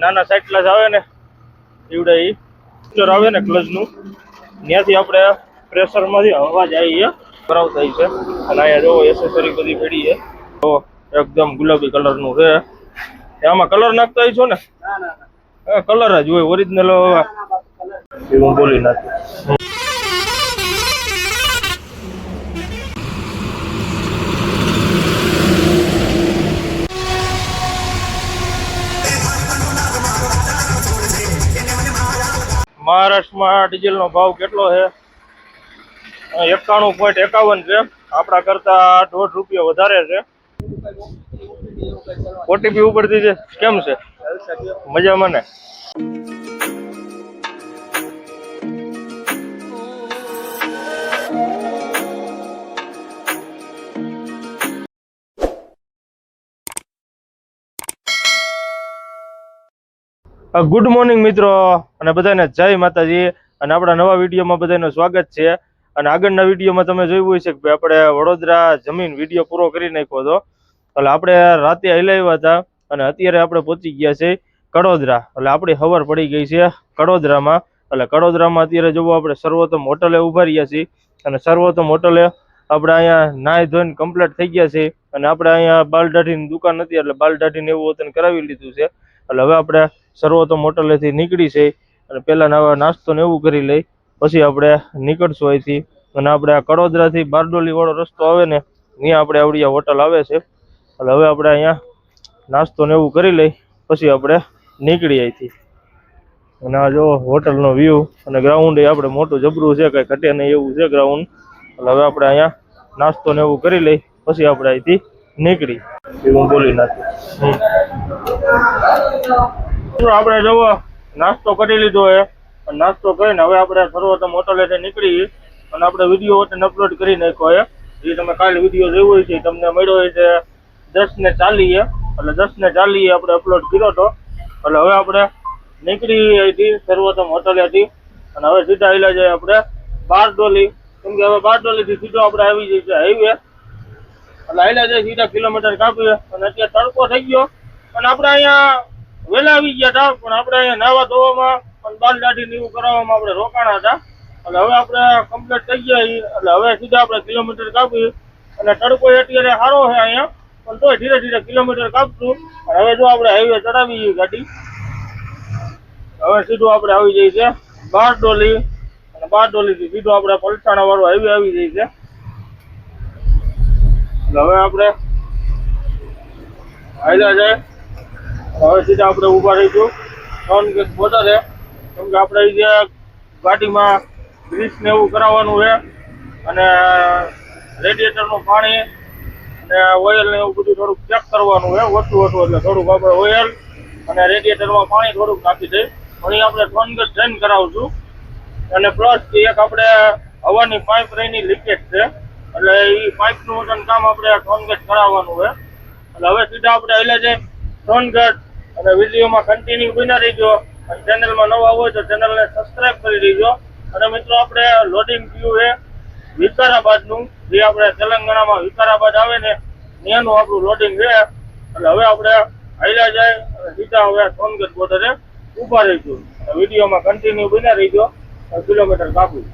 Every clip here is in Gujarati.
નાના સાઇટલા આવે ને એવડે એ ફીચર આવે ને ક્લચનું ત્યાંથી આપણે પ્રેશરમાંથી હવા જાય હોય છે. અને અહીંયા જો એસેસરી બધી પડી છે. તો એકદમ ગુલાબી કલરનું છે. આમાં કલર નાખતા હોય છો ને કલર જ હોય ઓરિજિનલ એ હું બોલી નાખું. મહારાષ્ટ્રમાં ડીઝલનો ભાવ કેટલો છે? એકાણું પોઈન્ટ એકાવન છે. આપણા કરતા દોઢ રૂપિયા વધારે છે. ઓટીપી ઉપરથી છે કેમ છે. મજામાં ને? ગુડ મોર્નિંગ મિત્રો, અને બધાને જય માતાજી. અને આપણા નવા વિડીયોમાં બધાનું સ્વાગત છે. અને આગળના વિડીયોમાં તમે જોયું છે કે આપણે વડોદરા જમીન વીડિયો પૂરો કરી નાખ્યો હતો. એટલે આપણે રાતે હલાવ્યા હતા અને અત્યારે આપણે પહોંચી ગયા છે કડોદરા. એટલે આપણી ખબર પડી ગઈ છે કડોદરામાં. એટલે કડોદરામાં અત્યારે જોવો આપણે સર્વોત્તમ હોટલે ઊભા રહ્યા છીએ. અને સર્વોત્તમ હોટલે આપણે અહીંયા નાહી ધોઈને કમ્પ્લીટ થઈ ગયા છે અને આપણે અહીંયા બાલદાઢીની દુકાન હતી, એટલે બાલદાઢીને એવું વતન કરાવી લીધું છે. એટલે હવે આપણે સર્વોત્તમ હોટલેથી નીકળી છે અને પહેલાં નવા નાસ્તો ને એવું કરી લઈ, પછી આપણે નીકળશું અહીંથી. અને આપણે આ કડોદરાથી બારડોલી વાળો રસ્તો આવે ને, ત્યાં આપણે આવડી હોટલ આવે છે. એટલે હવે આપણે અહીંયા નાસ્તો ને એવું કરી લઈ, પછી આપણે નીકળી અહીંથી. અને આ જો હોટલનો વ્યૂ અને ગ્રાઉન્ડ એ આપણે મોટું જબરું છે, કંઈ ઘટે નહીં એવું છે ગ્રાઉન્ડ એટલે હવે આપણે અહીંયા નાસ્તો ને એવું કરી લઈ, પછી આપણે અહીંથી નીકળી. એ હું બોલી નાખું. મિત્રો આપણે જવો નાસ્તો કરી લીધો હે અને નાસ્તો કરીને હવે આપણે સર્વોત્તમ હોટલેથી નીકળી અને આપણે વીડિયો વચ્ચે અપલોડ કરી નાખ્યો હે જે તમે કાલે વીડિયો જોયો હોય છે તમને મળ્યો હોય છે દસ ને ચાલીએ. એટલે દસ ને ચાલીએ આપણે અપલોડ કર્યો હતો એટલે હવે આપણે નીકળી હતી સર્વોત્તમ હોટલેથી. અને હવે સીધા આવેલા જાય આપણે બારડોલી. કેમ કે હવે બારડોલીથી સીધો આપણે આવી જઈએ છે હાઈવે એટલે જાય સીધા કિલોમીટર કાપીએ અને અત્યારે તડકો થઈ ગયો. અને આપણે અહીંયા વહેલા આવી ગયા હતા, પણ આપણે અહીંયા નાવા ધોવામાં અને બાલ દાઢી ને એવું કરાવવામાં આપણે રોકાણા હતા. એટલે હવે આપણે કમ્પ્લીટ થઈ ગયા એટલે હવે સીધા આપણે કિલોમીટર કાપીએ અને તડકો અત્યારે સારો છે અહીંયા, પણ તોય ધીરે ધીરે કિલોમીટર કાપશું. અને હવે જો આપણે હાઈવે ચડાવી ગાડી. હવે સીધું આપણે આવી જઈએ છે બારડોલી. અને બારડોલીથી સીધું આપણે પલસાણા વાળો હાઈવે આવી જઈએ છે હવે આપણે ફાયદા છે. હવે સીધા આપણે ઊભા રહીશું. ત્રણ કે વધારે કેમ કે આપણે જે ગાડીમાં ગ્રીસ ને એવું કરાવવાનું છે અને રેડિયેટરનું પાણી અને ઓઇલ ને એવું બધું થોડુંક ચેક કરવાનું છે ઓછું ઓછું એટલે થોડુંક આપણે ઓઇલ અને રેડિયેટરમાં પાણી થોડુંક નાખી પણ એ આપણે ત્રણ ગેટ ડ્રેન કરાવશું. અને પ્લસ એક આપણે હવાની પાઇપ રહીની લીકેજ છે. એટલે એ પાઇપનું વજન કામ આપણે ત્રણ ગેટ કરાવવાનું હોય. એટલે હવે સીધા આપણે એટલે જે ત્રણ ગેટ અને વિડીયોમાં કન્ટિન્યુ બના રહીજો. અને ચેનલમાં નવા હોય તો ચેનલને સબસ્ક્રાઇબ કરી દેજો. અને મિત્રો આપણે લોડિંગ પીયું એ વિકારાબાદનું, જે આપણે તેલંગાણામાં વિકારાબાદ આવે ને, ત્યાંનું આપણું લોડિંગ છે. એટલે હવે આપણે હાલ્યા જાય અને સીધા હવે સોનગઢ બોર્ડરે ઊભા રહીશું. વિડીયોમાં કન્ટિન્યુ બના રહીજો. કિલોમીટર કાપું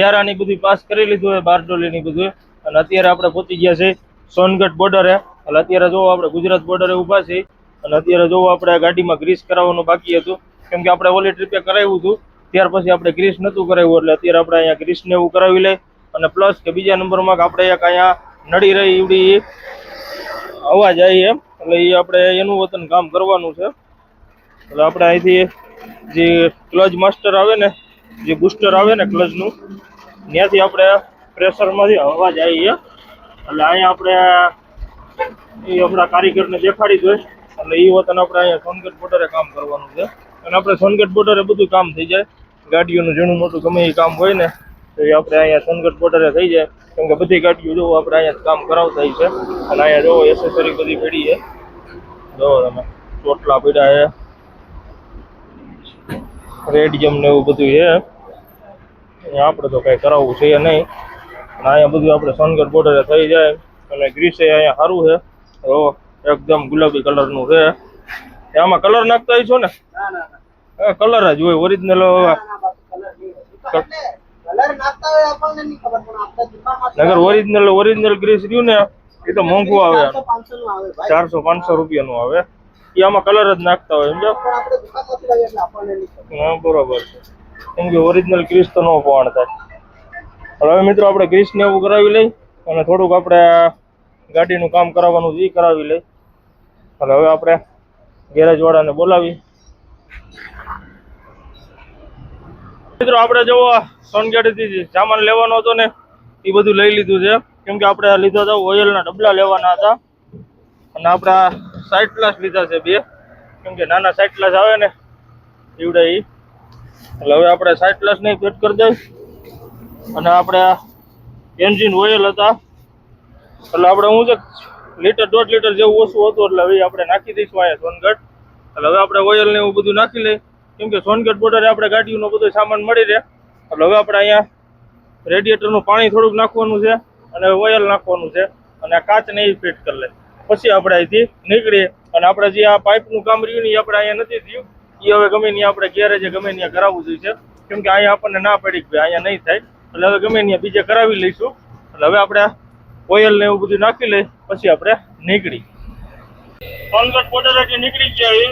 વિહારાની બધું પાસ કરી લીધું છે બારડોલીની બધું અને અત્યારે આપણે પહોંચી ગયા છે સોનગઢ બોર્ડરે એટલે અત્યારે જોવો આપણે ગુજરાત બોર્ડરે ઊભા છે અને અત્યારે જોવો આપણે ગાડીમાં ગ્રીસ કરાવવાનું બાકી હતું. કેમ કે આપણે ઓલી ટ્રીપે કરાવ્યું હતું. ત્યાર પછી આપણે ગ્રીસ નહોતું કરાવ્યું. એટલે અત્યારે આપણે અહીંયા ગ્રીસ ને એવું કરાવી લે અને પ્લસ કે બીજા નંબરમાં આપણે એક અહીંયા નડી રહી એવડી અવાજ આવી એમ. એટલે એ આપણે એનું વતન કામ કરવાનું છે. એટલે આપણે અહીંથી જે ક્લચ માસ્ટર આવે ને, જે બુસ્ટર આવે ને ક્લચનું ત્યાંથી આપણે પ્રેશરમાંથી હવા જાય એટલે અહીંયા આપણે એ આપણા કારીગરને દેખાડી દઈએ એટલે એ વતન આપણે અહીંયા સોનગઢ બોર્ડરે કામ કરવાનું છે. અને આપણે સોનગઢ બોર્ડરે બધું કામ થઈ જાય. ગાડીઓનું ઝીણું મોટું ગમે એ કામ હોય ને, તો એ આપણે અહીંયા સોનગઢ બોર્ડરે થઈ જાય. કેમ કે બધી ગાડીઓ જોવો આપણે અહીંયા કામ કરાવતા છે. અને અહીંયા જોવો એસેસરી બધી પડી છે. જોવો તમે ચોટલા પીડા છે. રેડિયમ ને એવું બધું છે. આપણે તો કઈ કરાવવું છે નહીં. અને અહીંયા બધું આપણે સોનગઢ બોર્ડરે થઈ જાય. અને ગ્રીસે અહીંયા સારું છે. તો એકદમ ગુલાબી કલરનું છે. આમાં કલર નાખતા હોય છો ને કલર જ હોય ઓરિજિનલ નગર ઓરિજિનલ ઓરિજિનલ ગ્રીસ રહ્યું ને એ તો મોંઘું આવે 400, 500 નું આવે ભાઈ. ચારસો પાંચસો રૂપિયાનું આવે. એ આમાં કલર જ નાખતા હોય સમજો. હા બરોબર છે. કેમ કે ઓરિજિનલ ગ્રીસ તો નો થાય. હવે મિત્રો આપણે ગ્રીસ ને એવું કરાવી લઈ અને થોડુંક આપણે ગાડીનું કામ કરાવવાનું એ કરાવી લઈ. એટલે હવે આપણે ગેરેજ વાળાને બોલાવી. મિત્રો આપણે જો સોનગઢથી સામાન લેવાનો હતો ને એ બધું લઈ લીધું છે. કેમ કે આપણે લીધા હતા ઓઇલના ડબલા લેવાના હતા. અને આપણે સાઈડ ગ્લાસ લીધા છે બે. કેમ કે નાના સાઈડ ગ્લાસ આવે ને એવડે ઈ. એટલે હવે આપણે સાઈડ પ્લસ ને ફિટ કરી દઈ અને આપણે એન્જિન ઓઇલ હતા. એટલે આપણે હું છે લીટર દોઢ લીટર જેવું ઓછું હતું, એટલે હવે આપણે નાખી દઈશું અહીંયા સોનગઢ. એટલે હવે આપણે ઓઇલ ને એવું બધું નાખી લઈ કેમ કે સોનગઢ બોર્ડરે આપણે ગાડીઓનો બધો સામાન મળી રહે. એટલે હવે આપણે અહીંયા રેડિએટરનું પાણી થોડુંક નાખવાનું છે અને ઓઇલ નાખવાનું છે. અને આ કાચને એ ફિટ કરી લે પછી આપણે અહીંથી નીકળીએ. અને આપણે જે આ પાઇપનું કામ રહ્યું એ આપણે અહીંયા નથી થયું. એ હવે ગમે ત્યાં આપણે ગેરેજે ગમે ત્યાં કરાવવું જોઈએ કેમ કે અહીંયા આપણને ના પડી કે અહીંયા નહીં થાય. એટલે હવે ગમે ત્યાં બીજે કરાવી લઈશું. એટલે હવે આપણે ઓઇલ ને એવું બધું નાખી લઈ, પછી આપણે નીકળી. સોનગઢ બોર્ડરેથી નીકળી ગયા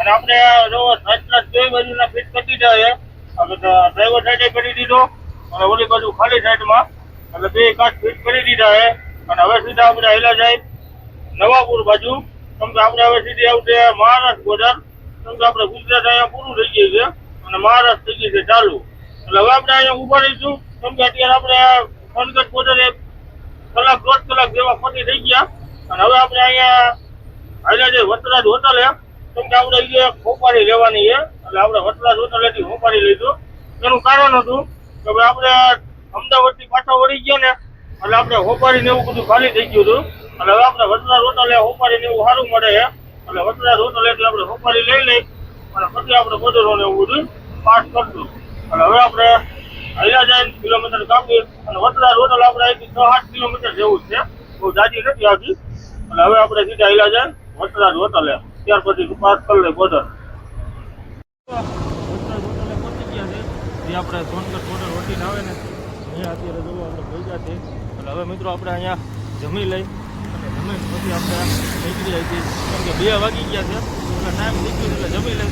અને આપણે જો સાઈડના બે બાજુના ફિટ દીધા છે. હવે ડ્રાઈવર સાઈડે કરી દીધો. અને ઓલી બાજુ ખાલી સાઈડમાં એટલે બે કાચ ફિટ કરી દીધા છે. અને હવે સીધા આપણે હેલા જાય નવાપુર બાજુ. કેમ કે આપણે હવે સીધી આવશે મહારાષ્ટ્ર બોર્ડર કેમ આપણે ગુજરાત અહીંયા પૂરું થઈ ગયું છે. અને મહારાષ્ટ્ર થઈ ગયું છે ચાલુ. એટલે હવે આપણે અહીંયા ઊભા રહીશું. કેમ કે અત્યારે આપણે સોનગઢ બોર્ડરે કલાક, દોઢ કલાક જેવા પતી થઈ ગયા. અને હવે આપણે અહીંયા આજે જે વતરાજ હોટલે કેમ કે આપણે અહીંયા હોપારી લેવાની છે. એટલે આપણે વતરાજ હોટલેથી હોપારી લીધું એનું કારણ હતું કે ભાઈ આપણે અમદાવાદથી પાછા વળી ગયા ને, એટલે આપણે હોપારી ને એવું બધું ખાલી થઈ ગયું હતું. એટલે હવે આપણે વતરાજ હોટલે હોપારી ને એવું સારું મળે છે. એટલે વતરાજ એટલે આપણે સોપારી લઈ લઈ અને પછી આપણે મજૂરોને એવું બધું પાસ કરશું. અને હવે આપણે અહીંયા જાય કિલોમીટર કાપી અને વતરાજ હોટલ આપણે અહીંથી છ આઠ કિલોમીટર જેવું છે. બહુ જાજી નથી આવતી. અને હવે આપણે સીધા અહીંયા જાય વતરાજ હોટલે ત્યાર પછી પાસ કરી લઈ બોર્ડર આપણે સોનગઢ બોર્ડર વટીને આવે ને, અહીંયા અત્યારે જોવો આપણે ભેગા છે. એટલે હવે મિત્રો આપણે અહીંયા જમી લઈ જમીન પછી આપણે નીકળી આવી કેમ કે બે વાગી ગયા છે. ટાઈમ નીકળી એટલે જમી લઈ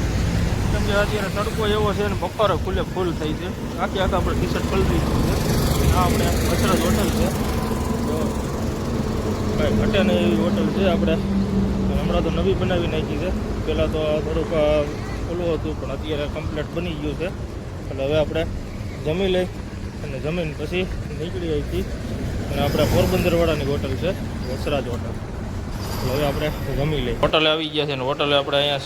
કેમ અત્યારે તડકો એવો છે ને બપોરે ખુલ્લે ફૂલ થઈ છે. આખી આખા આપણે ટી શર્ટ આ આપણે વસરાજ હોટલ છે. તો કાંઈ ઘટે નહીં એવી હોટલ છે આપણે. હમણાં તો નવી બનાવી નાખી છે. પહેલાં તો થોડુંક ઓલું હતું, પણ અત્યારે કમ્પ્લીટ બની ગયું છે. એટલે હવે આપણે જમી લઈ અને જમીન પછી નીકળી અહીંથી અને આપણે પોરબંદરવાળાની હોટલ છે, વસરાજ હોટલ. હવે આપણે જમી લઈએ. હોટલે આવી ગયા છે ને હોટલે આપણે અહીંયા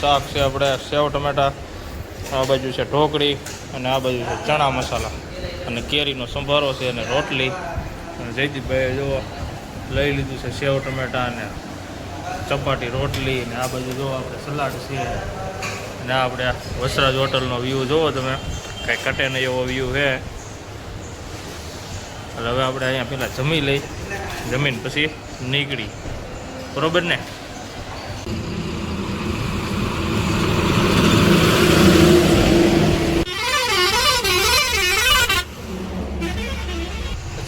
શાક છે, આપણે સેવ ટમેટા, આ બાજુ છે ઢોકળી અને આ બાજુ છે ચણા મસાલા. અને કેરીનો સંભારો છે અને રોટલી. અને જયદીપભાઈએ જો લઈ લીધું છે સેવ ટમેટા અને ચપાટી રોટલી ને આ બાજુ જો આપણે સલાડ છે. ને આપણે વસરાજ હોટલનો વ્યૂ જોવો તમે. કાંઈ કટે નહીં એવો વ્યૂ છે. એટલે હવે આપણે અહીંયા પહેલાં જમી લઈ, જમીન પછી નીકળી. બરોબર ને?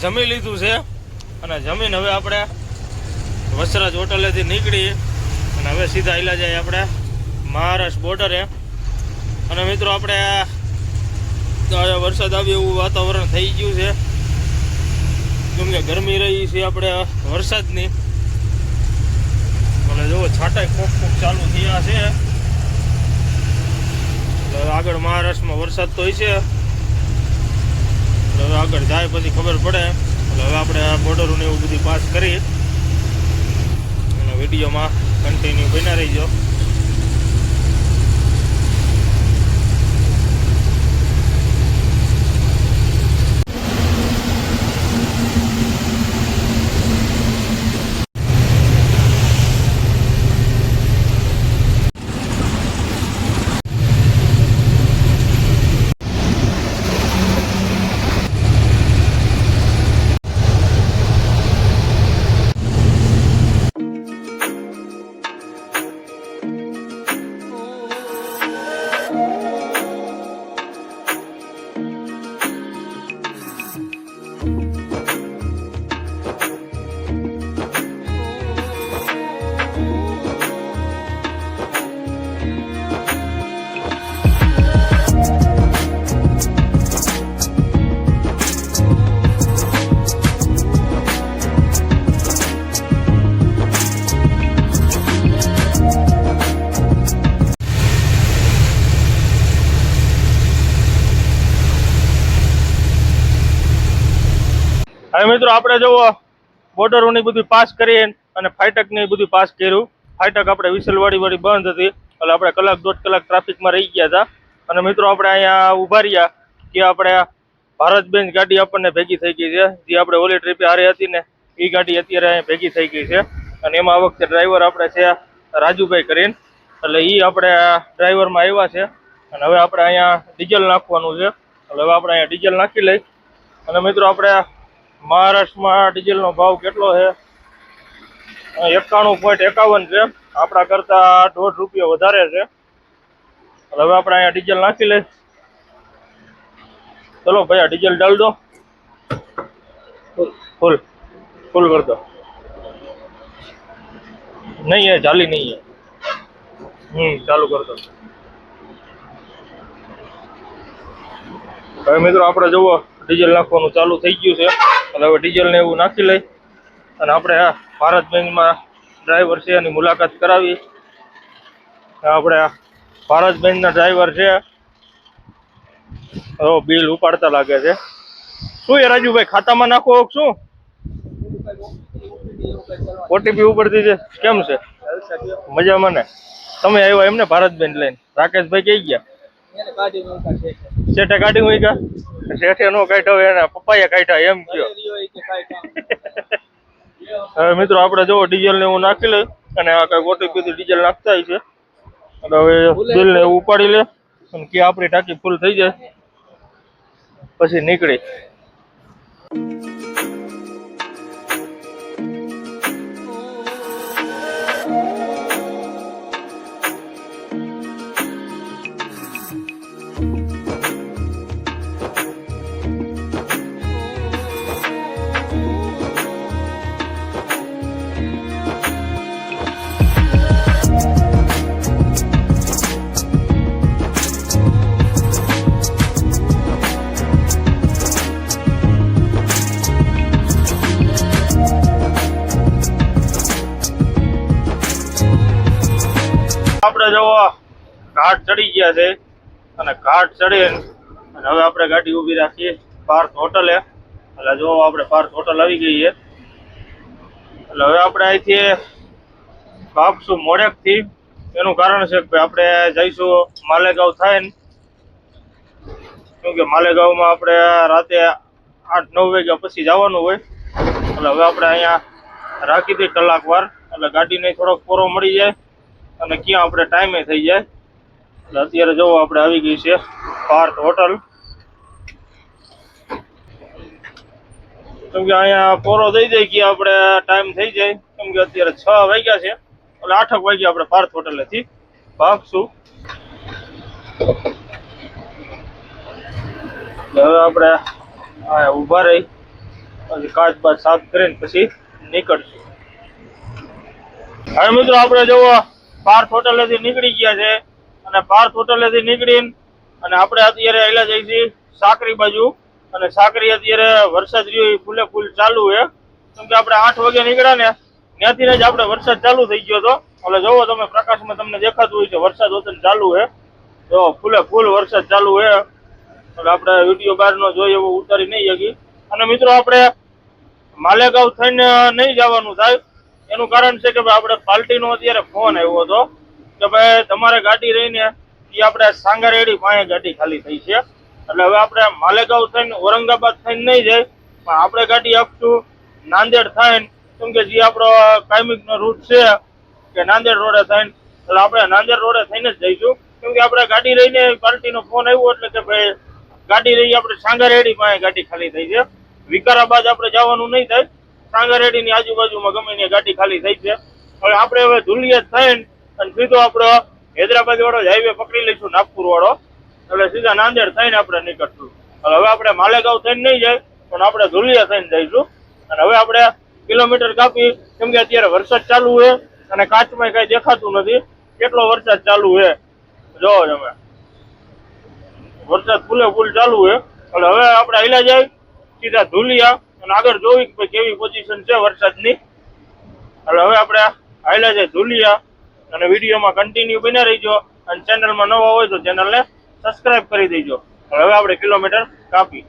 જમી લીધું છે અને જમીન હવે આપણે વસરાજ હોટલેથી નીકળી અને હવે સીધા આયલા જાય આપણે મહારાષ્ટ્ર બોર્ડરે અને મિત્રો, આપણે વરસાદ આવ્યો એવું વાતાવરણ થઈ ગયું છે. કેમ ગરમી રહી છે આપણે વરસાદની. એટલે જુઓ છાંટા કોક કોક ચાલુ થયા છે. આગળ મહારાષ્ટ્રમાં વરસાદ તો છે હવે આગળ જાય પછી ખબર પડે. એટલે હવે આપણે આ બોર્ડરોને એવું બધું પાસ કરી. અને વિડીયોમાં કન્ટિન્યુ બન્યા રહીજો. હવે મિત્રો આપણે જુઓ બોર્ડરોની બધું પાસ કરી અને ફાઇટકની બધું પાસ કર્યું. ફાઇટક આપણે વિસલવાડી વાળી બંધ હતી. એટલે આપણે કલાક દોઢ કલાક ટ્રાફિકમાં રહી ગયા હતા. અને મિત્રો આપણે અહીંયા ઊભા રહ્યા કે આપણે ભારત બેન્ચ ગાડી આપણને ભેગી થઈ ગઈ છે. જે આપણે ઓલી ટ્રીપે હારી હતી ને એ ગાડી અત્યારે અહીંયા ભેગી થઈ ગઈ છે. અને એમાં આ વખતે ડ્રાઈવર આપણે છે રાજુભાઈ કરીને. એટલે એ આપણે ડ્રાઈવરમાં આવ્યા છે. અને હવે આપણે અહીંયા ડીઝલ નાખવાનું છે. એટલે હવે આપણે અહીંયા ડીઝલ નાખી લઈ. અને મિત્રો આપણે મહારાષ્ટ્રમાં ડીઝલનો ભાવ કેટલો છે? એકાણું પોઈન્ટ એકાવન છે. આપણા કરતા દોઢ રૂપિયા વધારે છે. હવે આપણે અહીંયા ડીઝલ નાખી લઈ ચલો ભાઈ, આ ડીઝલ ડાલ દો. ફૂલ ફૂલ કર દો. નહીં હે ચાલી નહીં હે હમ, ચાલુ કરતો દો. હવે મિત્રો, આપણે જુઓ. ડીઝલ નાખવાનું ચાલુ થઈ ગયું છે. એટલે હવે ડીઝલને એવું નાખી લઈ અને આપણે આ ભારત બેંકમાં ડ્રાઈવર છે એની મુલાકાત કરાવી. આપણે આ ભારત બેંકના ડ્રાઈવર છે. હવે બિલ ઉપાડતા લાગે છે. શું એ રાજુભાઈ, ખાતામાં નાખો શું? ઓટીપી ઉપડતી છે. કેમ છે? મજામાં ને? તમે આવ્યા એમને ભારત બેંક લઈને. રાકેશભાઈ કઈ ગયા? શેઠે કાઢી હોય ગયા શેઠે નો કાઢ્યો એને પપ્પાએ કાઢ્યા એમ કયો. હવે મિત્રો આપણે જો ડીઝલ ને એવું નાખી લે અને આ કઈ ઓટીપી ડીઝલ નાખતા હોય છે એટલે હવે દિલ ને એવું ઉપાડી લે અને કે આપણી ટાંકી ફૂલ થઈ જાય. પછી નીકળી. ઘાટ ચડી ગયા છે. અને ઘાટ ચડી અને હવે આપણે ગાડી ઊભી રાખીએ. પાર્થ હોટલે. એટલે જો આપણે પાર્થ હોટલ આવી ગઈ છે એટલે હવે આપણે અહીંથી કાપશું મોડેકથી. એનું કારણ છે કે આપણે જઈશું માલેગાંવ થાય ને કેમ કે માલેગાંવમાં આપણે રાતે આઠ નવ વાગ્યા પછી જવાનું હોય. એટલે હવે આપણે અહીંયા રાખી દઈએ કલાક વાર. એટલે ગાડીને થોડોક પોરો મળી જાય. અને ક્યાં આપણે ટાઈમે થઈ જાય. એટલે અત્યારે જવો આપણે આવી ગઈ છે પાર્થ હોટલ. કેમ કે અહીંયા પોરો દઈ દઈ કે આપણે ટાઈમ થઈ જાય. કેમ કે અત્યારે છ વાગ્યા છે. એટલે આઠક વાગ્યા આપણે પાર્થ હોટલેથી ભાગશું. હવે આપણે આ ઊભા રહી. પછી કાચ બાચ સાફ કરીને પછી નીકળશું. હવે મિત્રો આપણે જવો, પાર્થ હોટલેથી નીકળી ગયા છે. અને પાર્થ હોટલેથી નીકળીને અને આપણે અત્યારે આવેલા જઈએ છીએ સાકરી બાજુ. અને સાકરી અત્યારે વરસાદ રહ્યો એ ફૂલે ફૂલ ચાલુ છે. કેમ કે આપણે આઠ વાગે નીકળ્યા ને, ત્યાંથી જ આપણે વરસાદ ચાલુ થઈ ગયો હતો. એટલે જોવો તમે, પ્રકાશમાં તમને દેખાતું હોય કે વરસાદ વતન ચાલુ છે. જો ફૂલે ફૂલ વરસાદ ચાલુ છે. એટલે આપણે વીડિયો બાર નો જોઈએ એવો ઉતારી નહીં શકી અને મિત્રો આપણે માલેગાંવ થઈને નહીં જવાનું થાય. એનું કારણ છે કે આપણે પાર્ટીનો અત્યારે ફોન આવ્યો હતો. કે ભાઈ તમારે ગાડી રહીને એ આપણે સાંગારેડી પાસે ગાડી ખાલી થઈ છે. એટલે હવે આપણે માલેગાંવ થઈને ઔરંગાબાદ થઈને નહીં જાય, પણ આપણે ગાડી આપશું. નાંદેડ થઈને કેમ કે જે આપણો કાયમિકનો રૂટ છે કે નાંદેડ રોડે થઈને એટલે આપણે નાંદેડ રોડે થઈને જ જઈશું. કેમ કે આપણે ગાડી રહીને પાર્ટીનો ફોન આવ્યો એટલે કે ભાઈ ગાડી રહી આપણે સાંગારેડી પાસે ગાડી ખાલી થઈ છે. વિકારાબાદ આપણે જવાનું નહીં થાય. સાંગારેડીની આજુબાજુમાં ગમે ગાડી ખાલી થઈ છે. હવે આપણે હવે ધુલિયા થઈને સીધો આપણો હૈદરાબાદ વાળો હાઈવે પકડી લઈશું, નાગપુર વાળો. એટલે સીધા નાંદેડ થઈને આપણે નીકળશું. હવે આપણે માલેગાંવ થઈને નહીં જાય, પણ આપણે ધુલિયા થઈને જઈશું. અને હવે આપણે કિલોમીટર કાપી, કેમ કે અત્યારે વરસાદ ચાલુ છે અને કાચમાં કઈ દેખાતું નથી. કેટલો વરસાદ ચાલુ છે? જોવો તમે. વરસાદ ફૂલે ફૂલ ચાલુ છે. એટલે હવે આપણે હિલા જાય, સીધા ધુલિયા. અને આગળ જોવી કે કેવી પોઝિશન છે વરસાદની. એટલે હવે આપણે આયલા જાય ધુલિયા. અને વિડીયોમાં કન્ટિન્યુ બને રહીજો. અને ચેનલમાં નવા હોય તો ચેનલને સબસ્ક્રાઇબ કરી દેજો. હવે આપણે કિલોમીટર કાપી